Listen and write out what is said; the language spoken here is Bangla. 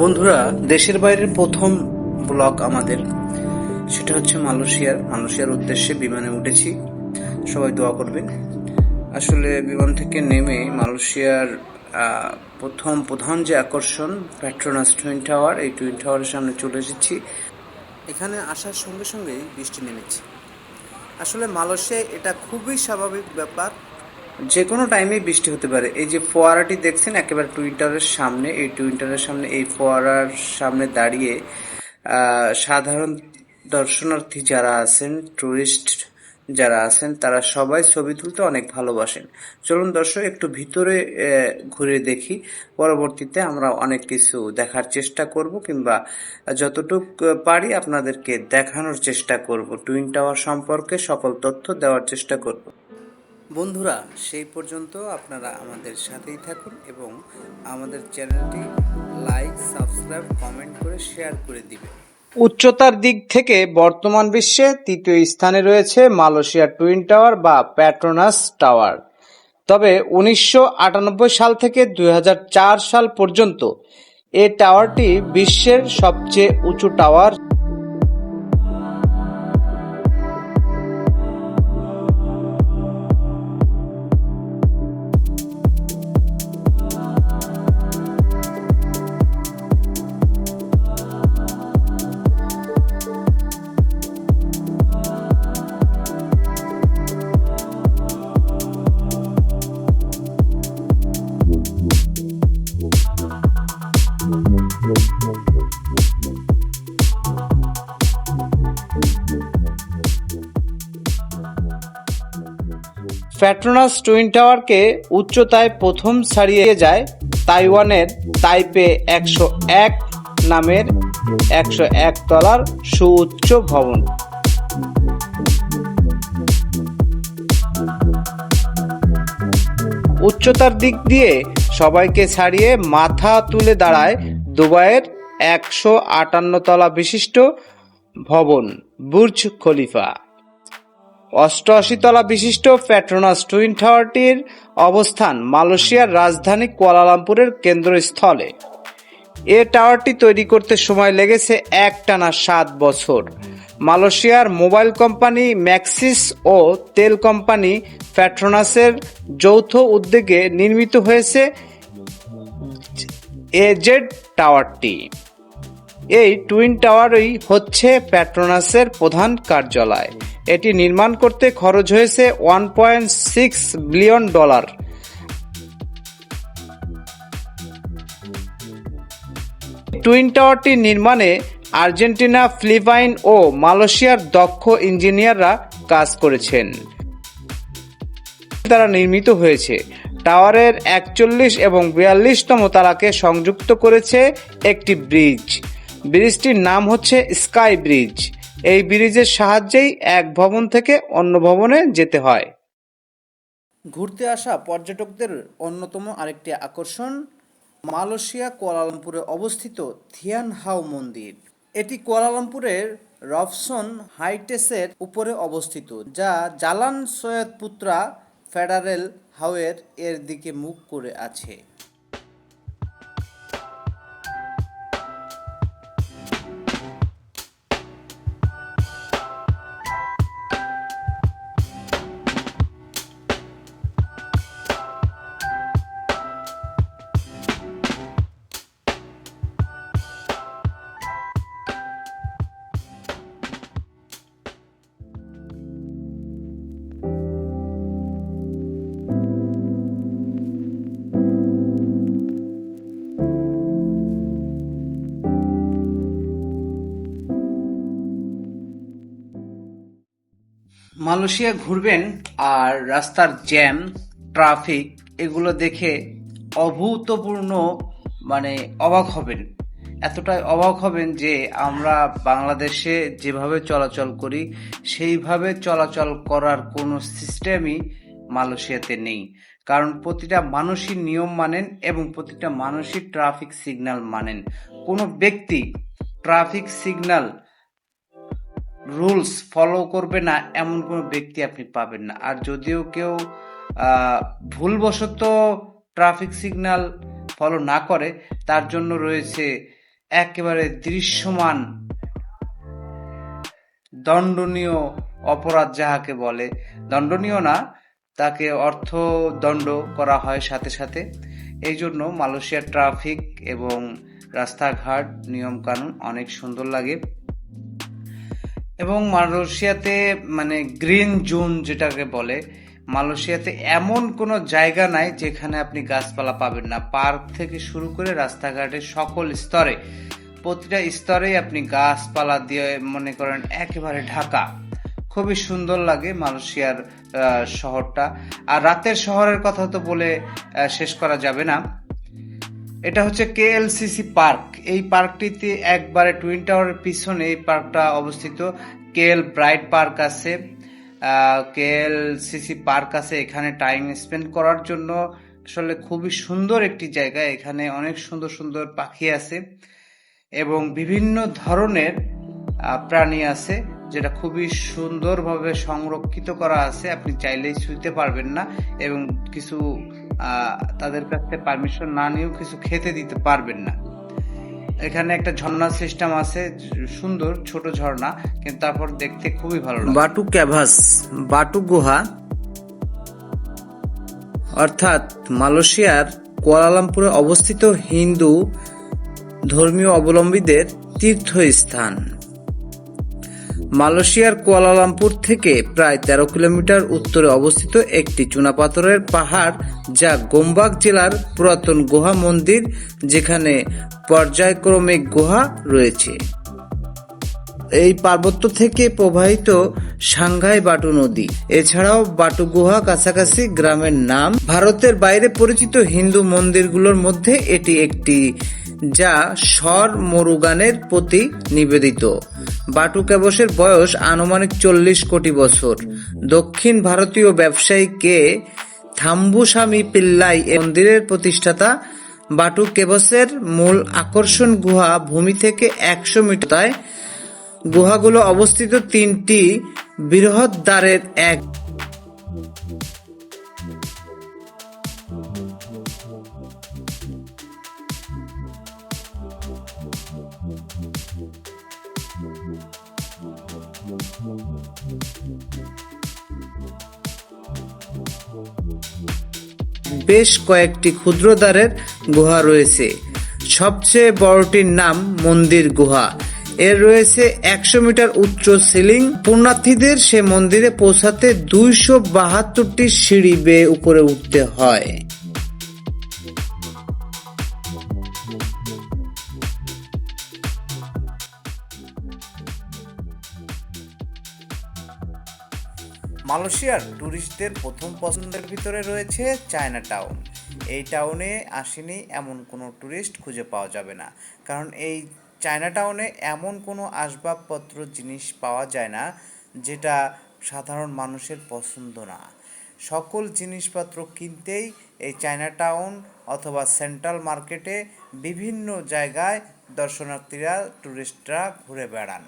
বন্ধুরা, দেশের বাইরের প্রথম ব্লগ আমাদের। সেটা হচ্ছে মালয়েশিয়ার। মালয়েশিয়ার উদ্দেশ্যে বিমানে উঠেছি। সবাই দোয়া করবেন। আসলে বিমান থেকে নেমে মালয়েশিয়ার প্রথম, প্রধান যে আকর্ষণ প্যাট্রোনাস টুইন টাওয়ার এই টুইন টাওয়ারের সামনে চলে এসেছি। এখানে আসার সঙ্গে সঙ্গেই বৃষ্টি নেমেছে। আসলে মালয়েশিয়ায় এটা খুবই স্বাভাবিক ব্যাপার। যে কোনো টাইমে বৃষ্টি হতে পারে। এই যে ফোয়ারাটি দেখছেন, একেবারে টুইটারের সামনে, এই টুইন্টারের সামনে, এই ফোয়ারার সামনে দাঁড়িয়ে সাধারণ দর্শনার্থী যারা আছেন টুরিস্ট যারা আছেন, তারা সবাই ছবি তুলতে অনেক ভালোবাসেন। চলুন দর্শক, একটু ভিতরে ঘুরে দেখি। পরবর্তীতে আমরা অনেক কিছু দেখার চেষ্টা করব কিংবা যতটুক পারি আপনাদেরকে দেখানোর চেষ্টা করব। টুইন টাওয়ার সম্পর্কে সকল তথ্য দেওয়ার চেষ্টা করব। বন্ধুরা, সেই পর্যন্ত আপনারা আমাদের সাথেই থাকুন এবং আমাদের চ্যানেলটি লাইক, সাবস্ক্রাইব, কমেন্ট করে শেয়ার করে দিবেন। উচ্চতার দিক থেকে বর্তমান বিশ্বে তৃতীয় স্থানে রয়েছে মালয়েশিয়ার টুইন টাওয়ার বা প্যাট্রোনাস টাওয়ার। তবে উনিশশো আটানব্বই সাল থেকে দুই হাজার চার সাল পর্যন্ত এই টাওয়ারটি বিশ্বের সবচেয়ে উঁচু টাওয়ার প্যাট্রোনাস টুইন টাওয়ারকে উচ্চতায় প্রথম ছাড়িয়ে যায় তাইওয়ানের তাইপে একশো এক নামের একশো এক তলার সুউচ্চ ভবন। উচ্চতার দিক দিয়ে সবাইকে ছাড়িয়ে মাথা তুলে দাঁড়ায় দুবাইয়ের একশো আটান্ন তলা বিশিষ্ট ভবন, বুর্জ খলিফা। অষ্টআশি তলা বিশিষ্ট প্যাট্রোনাস টুইন টাওয়ারটির অবস্থান মালয়েশিয়ার রাজধানী কুয়ালালামপুরের কেন্দ্রস্থলে। এ টাওয়ারটি তৈরি করতে সময় লেগেছে একটানা সাত বছর। মালয়েশিয়ার মোবাইল কোম্পানি ম্যাক্সিস ও তেল কোম্পানি প্যাট্রোনাসের যৌথ উদ্যোগে নির্মিত হয়েছে এজেড টাওয়ারটি এই টুইন টাওয়ারই হচ্ছে প্যাট্রোনাসের প্রধান কার্যালয়। এটি নির্মাণ করতে খরচ হয়েছে one point six billion dollar twin টাওয়ারটি নির্মাণে আর্জেন্টিনা, ফিলিপাইন ও মালয়েশিয়ার দক্ষ ইঞ্জিনিয়াররা কাজ করেছেন। দ্বারা নির্মিত হয়েছে। টাওয়ারের একচল্লিশ এবং বিয়াল্লিশতম তালাকে সংযুক্ত করেছে একটি ব্রিজ। ব্রিজটির নাম হচ্ছে স্কাই ব্রিজ। এই ব্রিজের সাহায্যেই এক ভবন থেকে অন্য ভবনে যেতে হয়। ঘুরতে আসা পর্যটকদের অন্যতম আরেকটি আকর্ষণ, মালয়েশিয়া কুয়ালালামপুরে অবস্থিত থিয়ান হাউ মন্দির। এটি কুয়ালালামপুরের রবসন হাইটেসের উপরে অবস্থিত, যা জালান সৈয়দ পুত্রা ফেডারেল হাওয়ের এর দিকে মুখ করে আছে। মালয়েশিয়া ঘুরবেন আর রাস্তার জ্যাম, ট্রাফিক, এগুলো দেখে অভূতপূর্ণ মানে অবাক হবেন। এতটাই অবাক হবেন যে আমরা বাংলাদেশে যেভাবে চলাচল করি, সেইভাবে চলাচল করার কোনো সিস্টেমই মালয়েশিয়াতে নেই। কারণ প্রতিটা মানুষই নিয়ম মানেন এবং প্রতিটা মানুষই ট্রাফিক সিগন্যাল মানেন। কোনো ব্যক্তি ট্রাফিক সিগন্যাল রুলস ফলো করবে না, এমন কোনো ব্যক্তি আপনি পাবেন না। আর যদিও কেউ ভুলবশত ট্রাফিক সিগন্যাল ফলো না করে, তার জন্য রয়েছে একেবারে দৃশ্যমান, দণ্ডনীয় অপরাধ যাহাকে বলে। দণ্ডনীয় না, তাকে অর্থদণ্ড করা হয় সাথে সাথে। এই জন্য মালয়েশিয়ার ট্রাফিক এবং রাস্তাঘাট নিয়মকানুন অনেক সুন্দর লাগে। এবং মালয়েশিয়াতে মানে গ্রিন জোন যেটাকে বলে, মালয়েশিয়াতে এমন কোনো জায়গা নাই যেখানে আপনি গাছপালা পাবেন না। পার্ক থেকে শুরু করে রাস্তাঘাটের সকল স্তরে, প্রতিটা স্তরেই আপনি গাছপালা দিয়ে মনে করেন একেবারে ঢাকা। খুবই সুন্দর লাগে মালয়েশিয়ার শহরটা। আর রাতের শহরের কথা তো বলে শেষ করা যাবে না। এটা হচ্ছে কে কেএলসিসি পার্ক। এই পার্কটিতে একবারে টুইন টাওয়ারের পিছনে এই পার্কটা অবস্থিত। কেএল ব্রাইট পার্ক আছে। কে কেএলসিসি পার্ক আছে এখানে টাইম স্পেন্ড করার জন্য। আসলে খুবই সুন্দর একটি জায়গা। এখানে অনেক সুন্দর সুন্দর পাখি আছে এবং বিভিন্ন ধরনের প্রাণী আছে যেটা খুবই সুন্দরভাবে সংরক্ষিত করা আছে। আপনি চাইলেই ছুঁতে পারবেন না এবং কিছু তাদের কাছ পারমিশন না নিয়েও কিছু খেতে দিতে পারবেন না। এখানে একটা ঝর্ণা সিস্টেম আছে, সুন্দর, ছোট ঝর্ণা, কিন্তু তারপর দেখতে খুবই ভালো লাগে। বাটু ক্যাভাস, বাটু গুহা, অর্থাৎ মালয়েশিয়ার কুয়ালালামপুরে অবস্থিত হিন্দু ধর্মীয় অবলম্বীদের তীর্থস্থান। মালয়েশিয়ার কুয়ালালামপুর থেকে প্রায় তেরো কিলোমিটার উত্তরে অবস্থিত একটি চুনাপাথরের পাহাড় যা গোমবাগ জেলার পুরাতন গুহা মন্দির, যেখানে পর্যায়ক্রমিক গুহা রয়েছে। এই পার্বত্য থেকে প্রবাহিত সাংঘাই বাটু নদী, এছাড়াও বাটু গুহা কাছাকাছি গ্রামের নাম। ভারতের বাইরে পরিচিত হিন্দু মন্দিরগুলোর মধ্যে এটি একটি যা স্বর মরুগানের প্রতি নিবেদিত। বাটু ক্যাবসের বয়স আনুমানিক চল্লিশ কোটি বছর। দক্ষিণ ভারতীয় ব্যবসায়ী কে থাম্বুস্বামী পিল্লাই মন্দিরের প্রতিষ্ঠাতা। বাটু কেবসের মূল আকর্ষণ গুহা ভূমি থেকে একশো মিটার গুহাগুলো অবস্থিত তিনটি বৃহৎ দ্বারের এক। বেশ কয়েকটি ক্ষুদ্র দ্বারের গুহা রয়েছে। সবচেয়ে বড়টির নাম মন্দির গুহা। এর রয়েছে একশো মিটার উচ্চ সিলিং। পুণ্যার্থীদের সে মন্দিরে পৌঁছাতে দুইশো বাহাত্তরটি সিঁড়ি বেয়ে উপরে উঠতে হয়। মালয়েশিয়ার ট্যুরিস্টদের প্রথম পছন্দের ভিতরে রয়েছে চায়না টাউন এই টাউনে আসেনি এমন কোনো ট্যুরিস্ট খুঁজে পাওয়া যাবে না। কারণ এই চায়না টাউনে এমন কোনো আসবাবপত্র, জিনিস পাওয়া যায় না যেটা সাধারণ মানুষের পছন্দ না। সকল জিনিসপত্র কিনতেই এই চায়না টাউন অথবা সেন্ট্রাল মার্কেটে বিভিন্ন জায়গায় দর্শনার্থীরা ট্যুরিস্টরা ঘুরে বেড়ান।